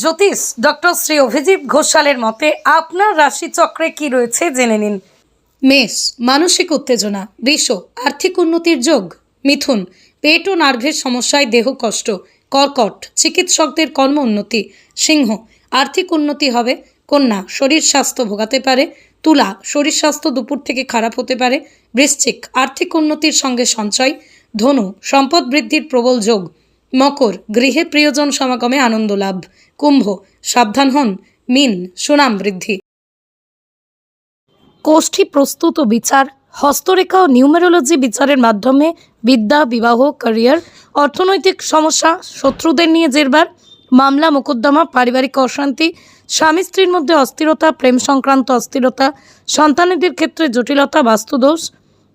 জ্যোতিষ, doctor Shri Abhijit ঘোষালের মতে আপনার রাশিচক্রে কি রয়েছে জেনে নিন। মেষ, মানসিক উত্তেজনা বৃষ আর্থিক উন্নতির যোগ, মিথুন, পেট ও নার্ভের সমস্যায় দেহ কষ্ট, কর্কট, চিকিৎসকদের কর্ম উন্নতি, সিংহ, আর্থিক উন্নতি হবে, কন্যা, শরীর স্বাস্থ্য ভোগাতে পারে, তুলা, শরীর স্বাস্থ্য দুপুর থেকে খারাপ হতে পারে, বৃশ্চিক, আর্থিক উন্নতির সঙ্গে সঞ্চয়, ধনু, সম্পদ বৃদ্ধির প্রবল যোগ মকর, গৃহে প্রিয়জন সমাগমে আনন্দ লাভ। কুম্ভ, সাবধান হন। মিন, সুনাম বৃদ্ধি। কোষ্ঠী প্রস্তুত ও বিচার, হস্তরেখা ও নিউমেরোলজি বিচারের মাধ্যমে বিদ্যা, বিবাহ ক্যারিয়ার অর্থনৈতিক সমস্যা, শত্রুদের নিয়ে জেরবার, মামলা, মোকদ্দমা, পারিবারিক অশান্তি, স্বামী স্ত্রীর মধ্যে অস্থিরতা, প্রেম সংক্রান্ত অস্থিরতা, সন্তানেদের ক্ষেত্রে জটিলতা, বাস্তুদোষ,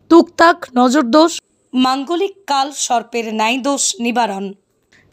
তুকতাক, নজরদোষ, মাঙ্গলিক কাল, সর্পের ন্যায় দোষ, নিবারণ।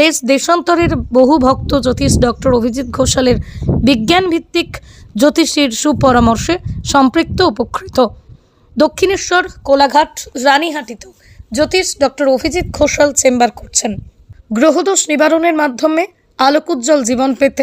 দেশ দেশান্তরের বহু ভক্ত জ্যোতিষ ডক্টর অভিজিৎ ঘোষালের বিজ্ঞান ভিত্তিক জ্যোতিষীর সুপরামর্শে সম্পৃক্ত উপকৃত। দক্ষিণেশ্বর, কোলাঘাট, রানীহাটিতেও জ্যোতিষ ডক্টর অভিজিৎ ঘোষাল চেম্বার করছেন। গ্রহদোষ নিবারণের মাধ্যমে আলোক উজ্জ্বল জীবন পেতে